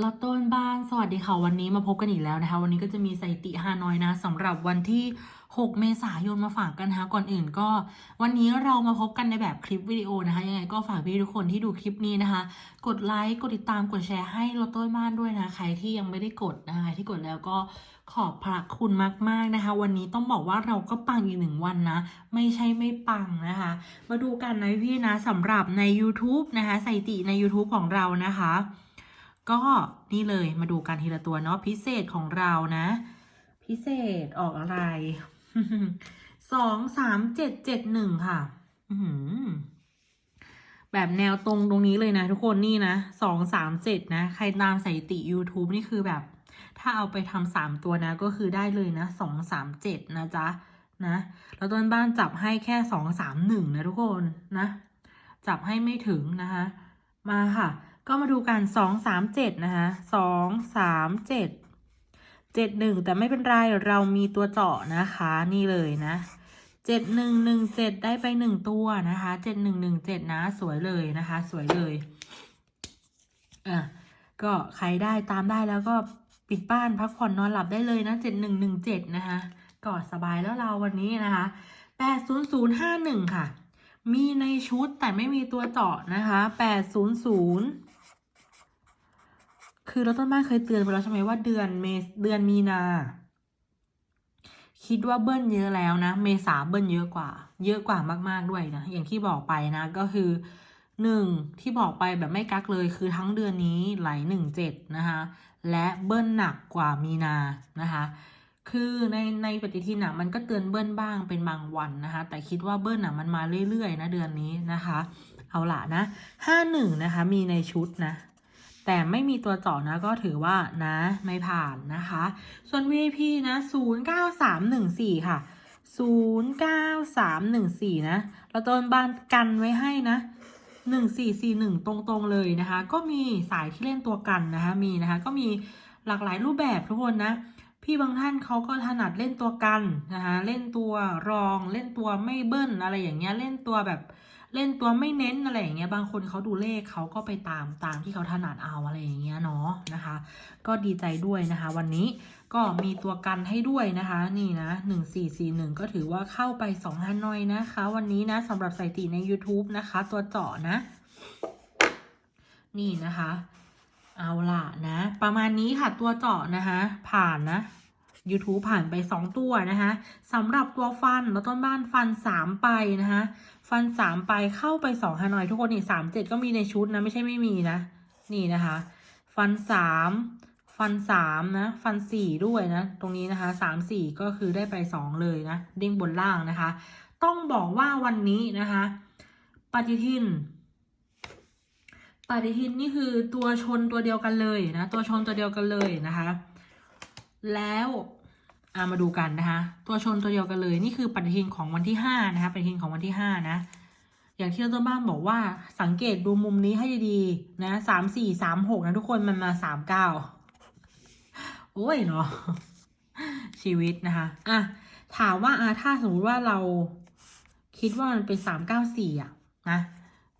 ลอตต้นบ้านสวัสดีค่ะวันนี้มาพบกันอีกแล้วนะคะ วันนี้ก็จะมีสถิติฮานอยนะสำหรับวันที่ 6 เมษายนมาฝากกันนะคะก่อนอื่นก็ วันนี้เรามาพบกันในแบบคลิปวิดีโอนะคะยังไงก็ฝากพี่ทุกคนที่ดูคลิปนี้นะคะ กดไลค์กดติดตามกดแชร์ให้ลอตต้นบ้านด้วยนะใครที่ยังไม่ได้กดนะคะที่กดแล้วก็ขอบพระคุณมากๆนะคะ วันนี้ต้องบอกว่าเราก็ปังอีกหนึ่งวันนะ ไม่ใช่ไม่ปังนะคะ มาดูกันนะพี่นะสำหรับใน YouTube นะคะสถิติใน YouTube ของเรานะคะ ก็นี่เลยมาดูกันทีละตัวเนาะพิเศษของเรานะ พิเศษออกอะไรสองสามเจ็ดเจ็ดหนึ่งค่ะแบบแนวตรงตรงนี้เลยนะ ทุกคนนี่นะสองสามเจ็ดนะ ใครตามสถิติ YouTube นี่คือแบบ ถ้าเอาไปทำสามตัวนะ ก็คือได้เลยนะสองสามเจ็ดนะจ๊ะนะแล้วต้นบ้านจับให้แค่สองสามหนึ่งนะทุกคนนะ จับให้ไม่ถึงนะคะ มาค่ะ ก็มาดูกันสองสามเจ็ดนะคะสองสามเจ็ดเจ็ดหนึ่งแต่ไม่เป็นไรเรามีตัวเจาะนะคะ นี่เลยนะเจ็ดหนึ่งหนึ่งเจ็ดได้ไปหนึ่งตัวนะคะเจ็ดหนึ่งหนึ่งเจ็ดนะ สวยเลยนะคะ สวยเลยอะก็ใครได้ตามได้แล้วก็ปิดบ้านพักผ่อนนอนหลับได้เลยนะเจ็ดหนึ่งหนึ่งเจ็ดนะคะกอดสบายแล้วเราวันนี้นะคะแปดศูนย์ศูนย์ห้าหนึ่งค่ะ มีในชุดแต่ไม่มีตัวเจาะนะคะแปดศูนย์ศูนย์ คือเราต้นบ้านเคยเตือนไปแล้วใช่ไหมว่าเดือนเมเดือนมีนา คิดว่าเบิ้ลเยอะแล้วนะ เมษาเบิ้ลเยอะกว่า เยอะกว่ามากๆด้วยนะ อย่างที่บอกไปนะก็คือหนึ่งที่บอกไปแบบไม่กักเลยคือทั้งเดือนนี้ไหลหนึ่งเจ็ดนะคะและเบิ้ลหนักกว่ามีนานะคะคือในในปฏิทินอะมันก็เตือนเบิ้ลบ้างเป็นบางวันนะคะแต่คิดว่าเบิ้ลอะมันมาเรื่อยๆนะเดือนนี้นะคะ เอาละนะห้าหนึ่งนะคะมีในชุดนะ แต่ไม่มีตัวเจาะนะก็ถือว่านะไม่ผ่านนะคะ ส่วน VIP นะ09314 ค่ะ 09314 นะแล้วต้นบ้านกันไว้ให้นะ 1441 ตรงๆเลยนะคะ ก็มีสายที่เล่นตัวกันนะคะมีนะคะ ก็มีหลากหลายรูปแบบทุกคนนะพี่บางท่านเขาก็ถนัดเล่นตัวกันนะคะเล่นตัวรองเล่นตัวไม่เบิ้ลอะไรอย่างเงี้ยเล่นตัวแบบ เล่นตัวไม่เน้นอะไรอย่างเงี้ยบางคนเขาดูเลขเขาก็ไปตามตามที่เขาถนัดเอาอะไรอย่างเงี้ยเนาะนะคะ ก็ดีใจด้วยนะคะ วันนี้ก็มีตัวกันให้ด้วยนะคะ นี่นะหนึ่งสี่สี่หนึ่งก็ถือว่าเข้าไปสองฮันนอยนะคะ วันนี้นะสำหรับสถิติใน YouTube นะคะ ตัวเจาะนะ นี่นะคะ เอาล่ะนะ ประมาณนี้ค่ะตัวเจาะนะคะ ผ่านนะ YouTube ผ่านไป 2 ตัวนะคะสำหรับตัวฟันแล้วต้นบ้านฟัน 3 ไปนะคะฟัน 3 ไปเข้าไป2ฮานอยทุกคนนี่3 7ก็มีในชุดนะไม่ใช่ไม่มีนะ นี่นะคะ ฟัน 3 ฟัน 3 นะ ฟัน 4 ด้วยนะ ตรงนี้นะคะ 3 4 ก็คือได้ไป 2 เลยนะเด้งบนล่างนะคะ ต้องบอกว่าวันนี้นะคะปฏิทินปฏิทินนี่คือตัวชนตัวเดียวกันเลยนะ ตัวชนตัวเดียวกันเลยนะคะ แล้วอามาดูกันนะคะ ตัวชนตัวเดียวกันเลย นี่คือปฏิทินของวันที่ห้านะคะปฏิทินของวันที่ห้านะ อย่างที่เราต้นบ้านบอกว่าสังเกตดูมุมนี้ให้ดีๆนะสามสี่สามหกนะทุกคนมันมาสามเก้าโอ้ยเนาะชีวิตนะคะอะถามว่าอะถ้าสมมติว่าเราคิดว่ามันเป็นสามเก้าสี่อะนะ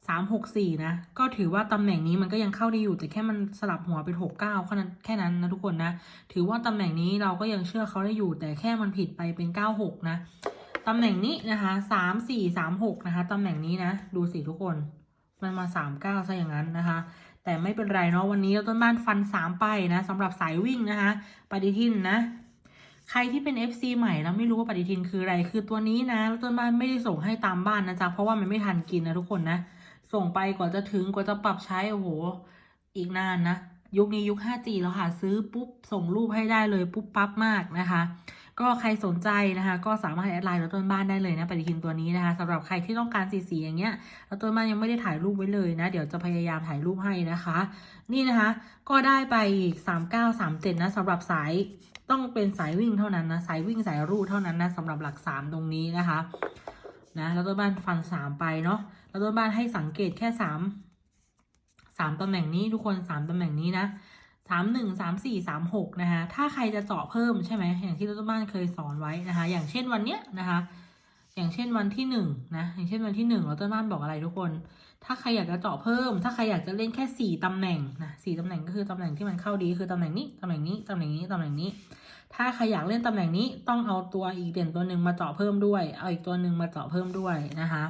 สามหกสี่นะ ก็ถือว่าตำแหน่งนี้มันก็ยังเข้าได้อยู่ แต่แค่มันสลับหัวเป็นหกเก้าแค่นั้นแค่นั้นนะทุกคนนะ ถือว่าตำแหน่งนี้เราก็ยังเชื่อเขาได้อยู่ แต่แค่มันผิดไปเป็นเก้าหกนะตำแหน่งนี้นะคะสามสี่สามหกนะคะตำแหน่งนี้นะ ดูสิทุกคน มันมาสามเก้าซะอย่างนั้นนะคะ แต่ไม่เป็นไรเนาะวันนี้เราต้นบ้านฟันสามไปนะสำหรับสายวิ่งนะคะ ปฏิทินนะใครที่เป็น FC ใหม่แล้วไม่รู้ว่าปฏิทินคืออะไร คือตัวนี้นะแล้วต้นบ้านไม่ได้ส่งให้ตามบ้านนะจ๊ะ เพราะว่ามันไม่ทันกินนะทุกคนนะ ส่งไปกว่าจะถึงกว่าจะปรับใช้โอ้โหอีกนานนะยุคนี้ยุค 5G แล้วค่ะ ซื้อปุ๊บ ส่งรูปให้ได้เลยปุ๊บปั๊บมากนะคะ ก็ใครสนใจนะคะ ก็สามารถแอดไลน์เราต้นบ้านได้เลยนะปฏิทินตัวนี้นะคะสำหรับใครที่ต้องการสีสีอย่างเงี้ยเราต้นบ้านยังไม่ได้ถ่ายรูปไว้เลยนะ เดี๋ยวจะพยายามถ่ายรูปให้นะคะ นี่นะคะ ก็ได้ไปอีก 3937 นะสำหรับสายต้องเป็นสายวิ่งเท่านั้นนะสายวิ่งสายรูดเท่านั้นนะสำหรับหลัก 3 ตรงนี้นะคะนะแล้วต้นบ้านฟันสามไปเนาะ แล้วต้นบ้านให้สังเกตแค่สามสามตำแหน่งนี้ทุกคนสามตำแหน่งนี้นะสามหนึ่งสามสี่สามหกนะคะ ถ้าใครจะเจาะเพิ่มใช่ไหมอย่างที่ต้นบ้านเคยสอนไว้นะคะ อย่างเช่นวันเนี้ยนะคะอย่างเช่นวันที่หนึ่งนะอย่างเช่นวันที่หนึ่งเราต้นบ้านบอกอะไรทุกคน ถ้าใครอยากจะเจาะเพิ่ม ถ้าใครอยากจะเล่นแค่สี่ตำแหน่งนะสี่ตำแหน่งก็คือตำแหน่งที่มันเข้าดีคือตำแหน่งนี้ตำแหน่งนี้ตำแหน่งนี้ตำแหน่งนี้ ถ้าใครอยากเล่นตำแหน่งนี้ต้องเอาตัวอีกเด่นตัวหนึ่งมาเจาะเพิ่มด้วย เอาอีกตัวหนึ่งมาเจาะเพิ่มด้วยนะคะ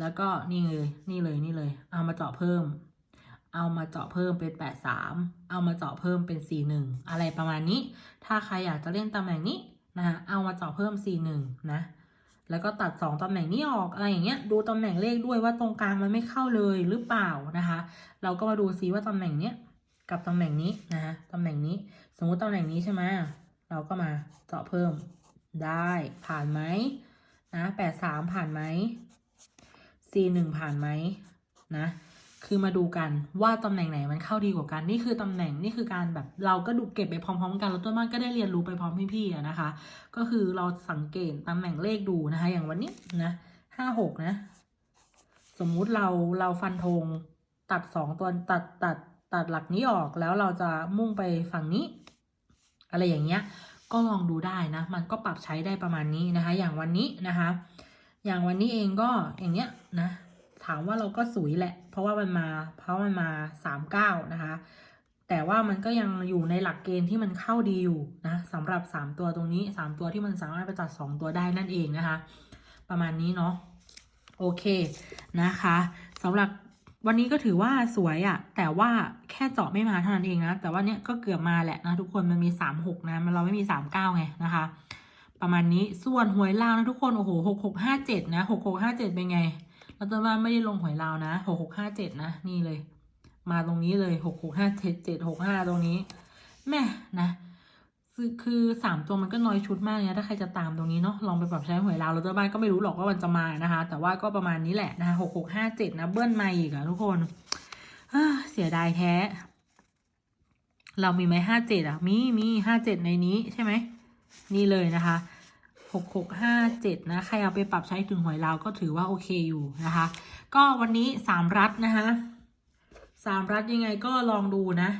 แล้วก็นี่เลยนี่เลยนี่เลย เอามาเจาะเพิ่ม เอามาเจาะเพิ่มเป็นแปดสามเอามาเจาะเพิ่มเป็นสี่หนึ่งอะไรประมาณนี้ ถ้าใครอยากจะเล่นตำแหน่งนี้นะคะเอามาเจาะเพิ่มสี่หนึ่งนะแล้วก็ตัดสองตำแหน่งนี้ออกอะไรอย่างเงี้ยดูตำแหน่งเลขด้วยว่าตรงกลางมันไม่เข้าเลยหรือเปล่านะคะ เราก็มาดูซิว่าตำแหน่งเนี้ยกับตำแหน่งนี้นะคะตำแหน่งนี้ สมมุติตำแหน่งนี้ใช่ไหมเราก็มาเจาะเพิ่มได้ผ่านไหมนะแปดสามผ่านไหม C หนึ่งผ่านไหมนะคือมาดูกันว่าตำแหน่งไหนมันเข้าดีกว่ากัน นี่คือตำแหน่งนี่คือการแบบเราก็ดูเก็บไปพร้อมๆกันแล้วต้นมากก็ได้เรียนรู้ไปพร้อมพี่ๆนะคะ ก็คือเราสังเกตตำแหน่งเลขดูนะคะ อย่างวันนี้นะห้าหกนะ สมมุติเราเราฟันธงตัดสองตัวตัดตัดตัดหลักนี้ออกแล้วเราจะมุ่งไปฝั่งนี้ อะไรอย่างเงี้ย ก็ลองดูได้นะ มันก็ปรับใช้ได้ประมาณนี้นะคะ อย่างวันนี้นะคะ อย่างวันนี้เองก็อย่างเงี้ยนะ ถามว่าเราก็สวยแหละ เพราะว่ามันมา เพราะมันมาสามเก้านะคะ แต่ว่ามันก็ยังอยู่ในหลักเกณฑ์ที่มันเข้าดีอยู่นะสำหรับสามตัวตรงนี้สามตัวที่มันสามารถไปตัดสองตัวได้นั่นเองนะคะ ประมาณนี้เนาะโอเคนะคะสำหรับวันนี้ก็ถือว่าสวยอะ่ะแต่ว่าแค่เจาะไม่มาเท่านั้นเองนะ แต่ว่าเนี้ยก็เกือบมาแหละนะทุกคนมันมีสามหกนะ มันเราไม่มีสามเก้าไงนะคะ ประมาณนี้ส่วนหวยลาวนะทุกคน โอ้โหหกหกห้าเจ็ดนะหกหกห้าเจ็ดเป็นไงเราตัวว่าไม่ได้ลงหวยลาวนะหกหกห้าเจ็ดนะ นี่เลย มาตรงนี้เลยหกหกห้าเจ็ดเจ็ดหกห้าตรงนี้ แม่นะคือคือสามตัวมันก็น้อยชุดมากนะถ้าใครจะตามตรงนี้เนาะลองไปปรับใช้หวยลาวเราตัวบ้านก็ไม่รู้หรอกว่ามันจะมานะคะ แต่ว่าก็ประมาณนี้แหละนะคะหกหกห้าเจ็ดนะเบิ้ลมาอีกอะทุกคนเสียดายแท้ เรามีไหมห้าเจ็ดอะมีมีห้าเจ็ดในนี้ใช่ไหม นี่เลยนะคะหกหกห้าเจ็ดนะ ใครเอาไปปรับใช้ถึงหวยลาวก็ถือว่าโอเคอยู่นะคะ ก็วันนี้สามรัฐนะคะสามรัฐยังไงก็ลองดูนะ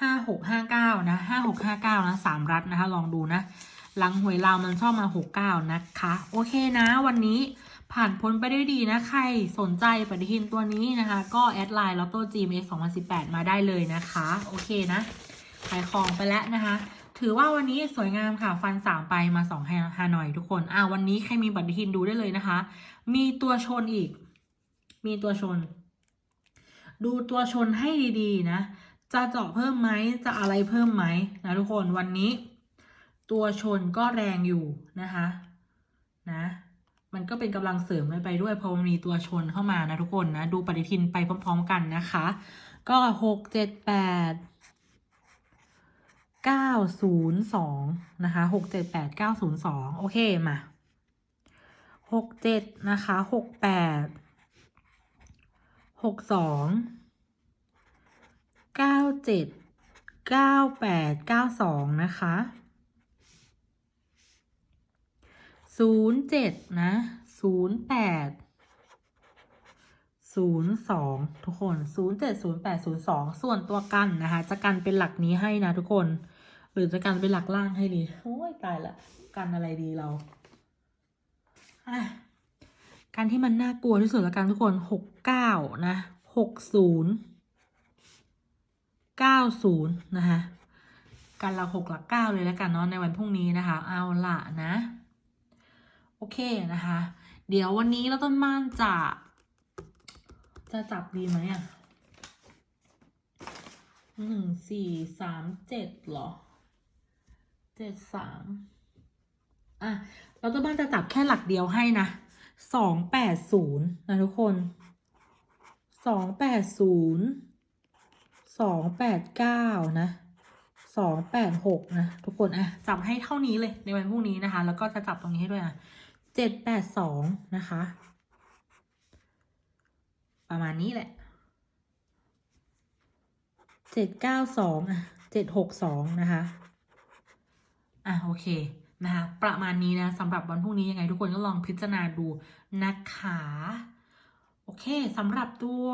ห้าหกห้าเก้านะห้าหกห้าเก้านะสามรัฐนะคะ ลองดูนะ หลังหวยลาวมันชอบมาหกเก้านะคะ โอเคนะ วันนี้ผ่านพ้นไปได้ดีนะ ใครสนใจปฏิทินตัวนี้นะคะ ก็แอดไลน์ลอตโต้ GMX 2018มาได้เลยนะคะ โอเคนะ ขายของไปแล้วนะคะ ถือว่าวันนี้สวยงามค่ะ ฟันสามไปมาสองฮานอยทุกคน อ่าวันนี้ใครมีปฏิทินดูได้เลยนะคะ มีตัวชนอีก มีตัวชน ดูตัวชนให้ดีๆนะ จะเจาะเพิ่มไหมจะอะไรเพิ่มไหมนะทุกคนวันนี้ ตัวชนก็แรงอยู่นะคะ นะ มันก็เป็นกำลังเสริมไปด้วยเพราะมันมีตัวชนเข้ามานะทุกคนนะ ดูปฏิทินไปพร้อม ๆ กันนะคะ ก็หกเจ็ดแปด เก้าศูนย์สองนะคะหกเจ็ดแปดเก้าศูนย์สองโอเค มาหกเจ็ดนะคะหกแปดหกสองเก้าเจ็ดเก้าแปดเก้าสองนะคะศูนย์เจ็ดนะศูนย์แปดศูนย์สองทุกคนศูนย์เจ็ดศูนย์แปดศูนย์สองส่วนตัวกันนะคะ จะกันเป็นหลักนี้ให้นะทุกคน หรือจะกันเป็นหลักล่างให้ดี โอ้ยตายละ กันอะไรดีเราอะการที่มันน่ากลัวที่สุดละกันทุกคนหกเก้านะหกศูนย์เก้าศูนย์นะคะกันเราหกหลักเก้าเลยแล้วกันเนาะในวันพรุ่งนี้นะคะ เอาละนะ โอเคนะคะ เดี๋ยววันนี้เราต้นม่านจะ จะจับดีไหมอะหนึ่งสี่สามเจ็ดเหรอ เจ็ดสามอะเราต้นบ้านจะจับแค่หลักเดียวให้นะสองแปดศูนย์นะทุกคนสองแปดศูนย์สองแปดเก้านะสองแปดหกนะทุกคนอะจับให้เท่านี้เลยในวันพรุ่งนี้นะคะ แล้วก็จะจับตรงนี้ให้ด้วยอะเจ็ดแปดสองนะคะ ประมาณนี้แหละเจ็ดเก้าสองอะเจ็ดหกสองนะคะ อะโอเคนะคะประมาณนี้นะสำหรับวันพรุ่งนี้ยังไงทุกคนก็ลองพิจารณาดูนะคะโอเคสำหรับตัว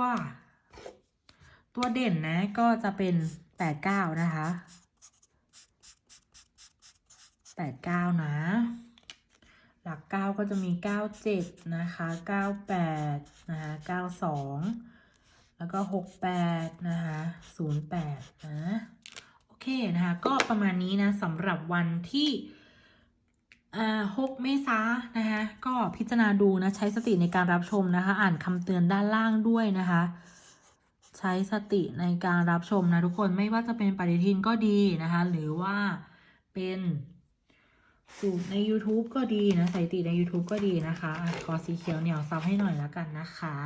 ตัวเด่นนะก็จะเป็นแปดเก้านะคะแปดเก้านะ หลักเก้าก็จะมีเก้าเจ็ดนะคะเก้าแปดนะคะเก้าสองแล้วก็หกแปดนะคะศูนย์แปดนะ นะคะ ก็ประมาณนี้นะสำหรับวันที่6เมษายนนะคะ ก็พิจารณาดูนะ ใช้สติในการรับชมนะคะ อ่านคำเตือนด้านล่างด้วยนะคะ ใช้สติในการรับชมนะทุกคนไม่ว่าจะเป็นปฏิทินก็ดีนะคะ หรือว่าเป็นสูตรใน YouTube ก็ดีนะสถิติใน YouTube ก็ดีนะคะขอสีเขียวเหนียวซับให้หน่อยแล้วกันนะคะ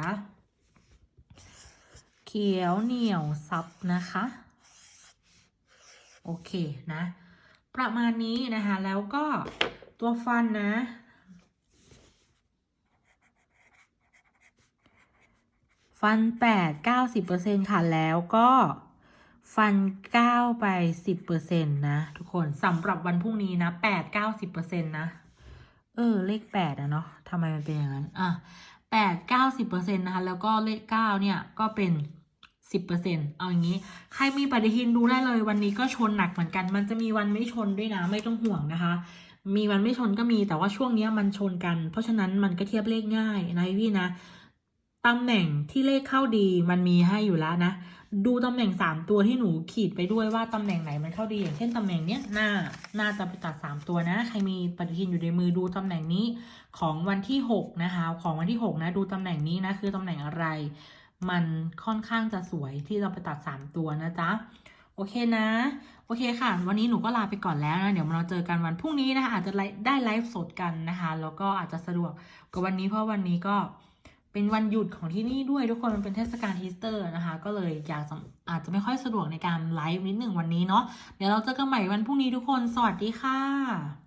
เขียวเหนียวซับนะคะ โอเคนะ ประมาณนี้นะคะ แล้วก็ตัวฟันนะ ฟันแปดเก้าสิบเปอร์เซ็นค่ะ แล้วก็ฟันเก้าไปสิบเปอร์เซ็นตนะ ทุกคนสำหรับวันพรุ่งนี้นะแปดเก้าสิบเปอร์เซ็นตนะ เออ เลขแปดอะเนาะทำไมมันเป็นอย่างนั้น อะแปดเก้าสิบเปอร์เซ็นตนะคะ แล้วก็เลขเก้าเนี่ยก็เป็น สิบเปอร์เซ็นเอาอย่างนี้ ใครมีปฏิทินดูได้เลยวันนี้ก็ชนหนักเหมือนกัน มันจะมีวันไม่ชนด้วยนะไม่ต้องห่วงนะคะ มีวันไม่ชนก็มีแต่ว่าช่วงนี้มันชนกัน เพราะฉะนั้นมันก็เทียบเลขง่ายนะพี่นะตำแหน่งที่เลขเข้าดีมันมีให้อยู่แล้วนะ ดูตำแหน่งสามตัวที่หนูขีดไปด้วยว่าตำแหน่งไหนมันเข้าดีอย่างเช่นตำแหน่งเนี้ยหน้าหน้าจะไปตัดสามตัวนะ ใครมีปฏิทินอยู่ในมือดูตำแหน่งนี้ของวันที่หกนะคะ ของวันที่หกนะ ดูตำแหน่งนี้นะคือตำแหน่งอะไร มันค่อนข้างจะสวยที่เราไปตัดสามตัวนะจ๊ะโอเคนะ โอเคค่ะ วันนี้หนูก็ลาไปก่อนแล้วนะ เดี๋ยวเราเจอกันวันพรุ่งนี้นะคะ อาจจะไล่ได้ไลฟ์สดกันนะคะ แล้วก็อาจจะสะดวกกว่าวันนี้เพราะวันนี้ก็เป็นวันหยุดของที่นี่ด้วยทุกคนมันเป็นเทศกาลอีสเตอร์นะคะ ก็เลยอยากอาจจะไม่ค่อยสะดวกในการไลฟ์นิดหนึ่งวันนี้เนาะเดี๋ยวเราเจอกันใหม่วันพรุ่งนี้ทุกคน สวัสดีค่ะ